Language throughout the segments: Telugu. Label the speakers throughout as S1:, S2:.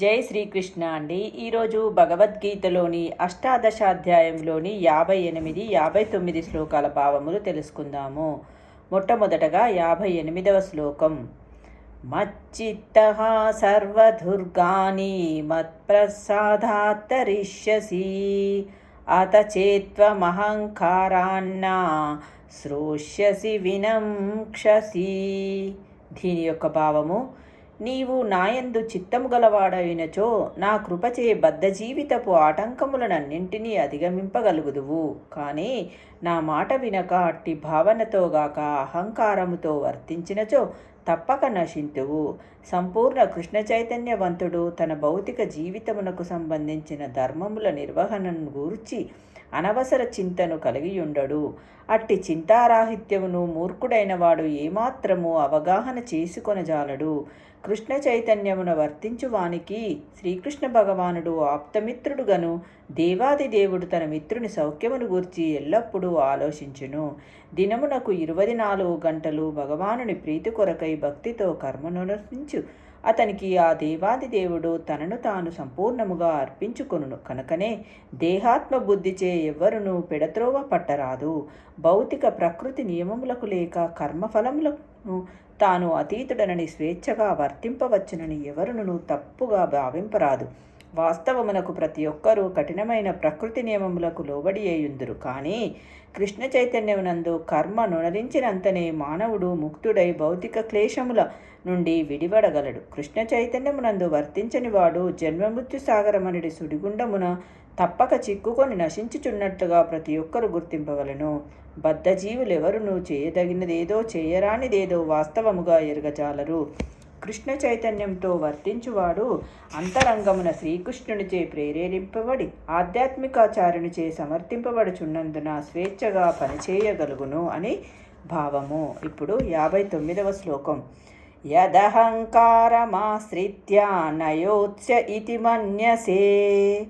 S1: జై శ్రీకృష్ణ అండి. ఈరోజు భగవద్గీతలోని అష్టాదశాధ్యాయంలోని యాభై ఎనిమిది యాభై తొమ్మిది శ్లోకాల భావములు తెలుసుకుందాము. మొట్టమొదటగా యాభై ఎనిమిదవ శ్లోకం. మచ్చిత్త సర్వదుర్గాని మత్ప్రసాదాత్తరిష్యసి అత చేత్వమహంకారాన్న శ్రోష్యసి వినంక్షసి దీని యొక్క భావము నీవు నాయందు చిత్తము గలవాడైనచో నా కృపచే బద్ధ జీవితపు ఆటంకములనన్నింటినీ అధిగమింపగలుగుదువు. కానీ నా మాట వినక అట్టి భావనతోగాక అహంకారముతో వర్తించినచో తప్పక నశింతువు. సంపూర్ణ కృష్ణ చైతన్యవంతుడు తన భౌతిక జీవితమునకు సంబంధించిన ధర్మముల నిర్వహణను గూర్చి అనవసర చింతను కలిగి ఉండడు అట్టి చింతారాహిత్యమును మూర్ఖుడైన వాడు ఏమాత్రము అవగాహన చేసుకొనజాలడు. కృష్ణ చైతన్యమున వర్తించు వానికి శ్రీకృష్ణ భగవానుడు ఆప్తమిత్రుడుగను దేవాది దేవుడు తన మిత్రుని సౌఖ్యమును గూర్చి ఎల్లప్పుడూ ఆలోచించును. దినమునకు ఇరవై నాలుగు గంటలు భగవానుని ప్రీతి కొరకై భక్తితో కర్మనునర్శించు అతనికి ఆ దేవాది దేవుడు తనను తాను సంపూర్ణముగా అర్పించుకొనును. కనుకనే దేహాత్మ బుద్ధిచే ఎవ్వరును పెడత్రోవ పట్టరాదు. భౌతిక ప్రకృతి నియమములకు లేక కర్మఫలములను తాను అతీతుడనని స్వేచ్ఛగా వర్తింపవచ్చునని ఎవరును తప్పుగా భావింపరాదు. వాస్తవమునకు ప్రతి ఒక్కరూ కఠినమైన ప్రకృతి నియమములకు లోబడి అయ్యుందురు కానీ కృష్ణ చైతన్యమునందు కర్మ నునరించినంతనే మానవుడు ముక్తుడై భౌతిక క్లేశముల నుండి విడివడగలడు. కృష్ణ చైతన్యమునందు వర్తించని వాడు జన్మమృత్యు సాగరమనుడి సుడిగుండమున తప్పక చిక్కుకొని నశించుచున్నట్లుగా ప్రతి ఒక్కరు గుర్తింపవలను. బద్ధజీవులెవరునూ చేయదగినదేదో చేయరానిదేదో వాస్తవముగా ఎరగజాలరు. కృష్ణ చైతన్యంతో వర్తించువాడు. అంతరంగమున శ్రీకృష్ణునిచే ప్రేరేరింపబడి ఆధ్యాత్మికాచారునిచే సమర్థింపబడుచున్నందున స్వేచ్ఛగా పనిచేయగలుగును అని భావము. ఇప్పుడు యాభై తొమ్మిదవ శ్లోకం. యదహంకారమాశ్రిత్య నయోత్స్య ఇతి మన్యసే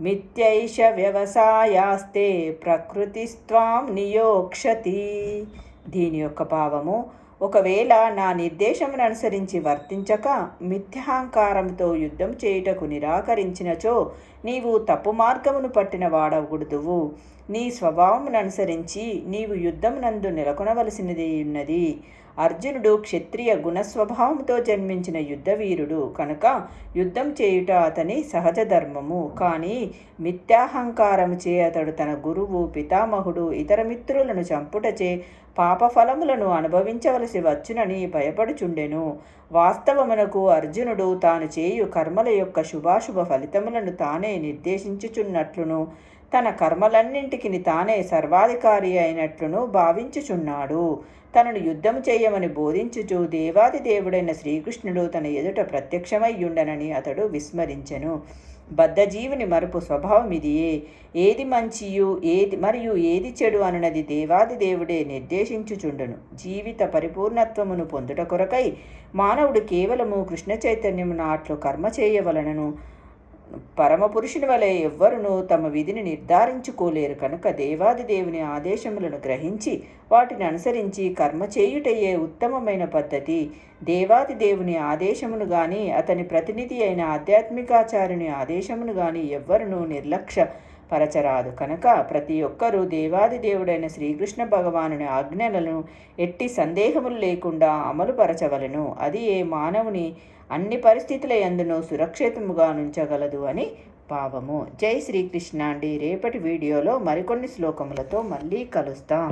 S1: మిథ్యైష వ్యవసాయాస్తే ప్రకృతిస్త్వాం నియోక్షతి. దీని యొక్క భావము ఒకవేళ నా నిర్దేశమును అనుసరించి వర్తించక మిథ్యాహంకారంతో యుద్ధం చేయుటకు నిరాకరించినచో నీవు తప్పు మార్గమును పట్టిన వాడకూడదువు నీ స్వభావమును అనుసరించి నీవు యుద్ధమునందు నెలకొనవలసినది ఉన్నది అర్జునుడు క్షత్రియ గుణస్వభావంతో జన్మించిన యుద్ధవీరుడు. కనుక యుద్ధం చేయుట అతని సహజ ధర్మము. కానీ మిథ్యాహంకారము చే అతడు తన గురువు పితామహుడు ఇతర మిత్రులను చంపుటచే పాపఫలములను అనుభవించవలసి వచ్చునని భయపడుచుండెను. వాస్తవమునకు అర్జునుడు తాను చేయు కర్మల యొక్క శుభాశుభ ఫలితములను తానే నిర్దేశించుచున్నట్లును. తన కర్మలన్నింటికి తానే సర్వాధికారి అయినట్లును భావించుచున్నాడు. తనను యుద్ధం చేయమని బోధించుచు దేవాది దేవుడైన శ్రీకృష్ణుడు తన ఎదుట ప్రత్యక్షమయ్యుండనని అతడు విస్మరించెను. బద్ధజీవుని మరుపు స్వభావం ఇదియే ఏది మంచియు ఏది మరియు ఏది చెడు అనునది దేవాది దేవుడే నిర్దేశించుచుండును. జీవిత పరిపూర్ణత్వమును పొందుట కొరకై మానవుడు కేవలము కృష్ణ చైతన్యము నాట్లు కర్మ చేయవలనను పరమపురుషుని వలె ఎవ్వరునూ తమ విధిని నిర్ధారించుకోలేరు కనుక దేవాది దేవుని ఆదేశములను గ్రహించి వాటిని అనుసరించి కర్మ చేయుటయ్యే ఉత్తమమైన పద్ధతి. దేవాది దేవుని ఆదేశమును గాని అతని ప్రతినిధి అయిన ఆధ్యాత్మికాచార్యుని ఆదేశమును గాని ఎవ్వరునూ నిర్లక్ష్య పరచరాదు. కనుక ప్రతి ఒక్కరూ దేవాది దేవుడైన శ్రీకృష్ణ భగవానుని ఆజ్ఞలను ఎట్టి సందేహములు లేకుండా అమలుపరచవలను అది ఏ మానవుని అన్ని పరిస్థితుల ఎందునో సురక్షితముగా నుంచగలదు అని భావము జై శ్రీకృష్ణ అండి రేపటి వీడియోలో మరికొన్ని శ్లోకములతో మళ్ళీ కలుస్తాం.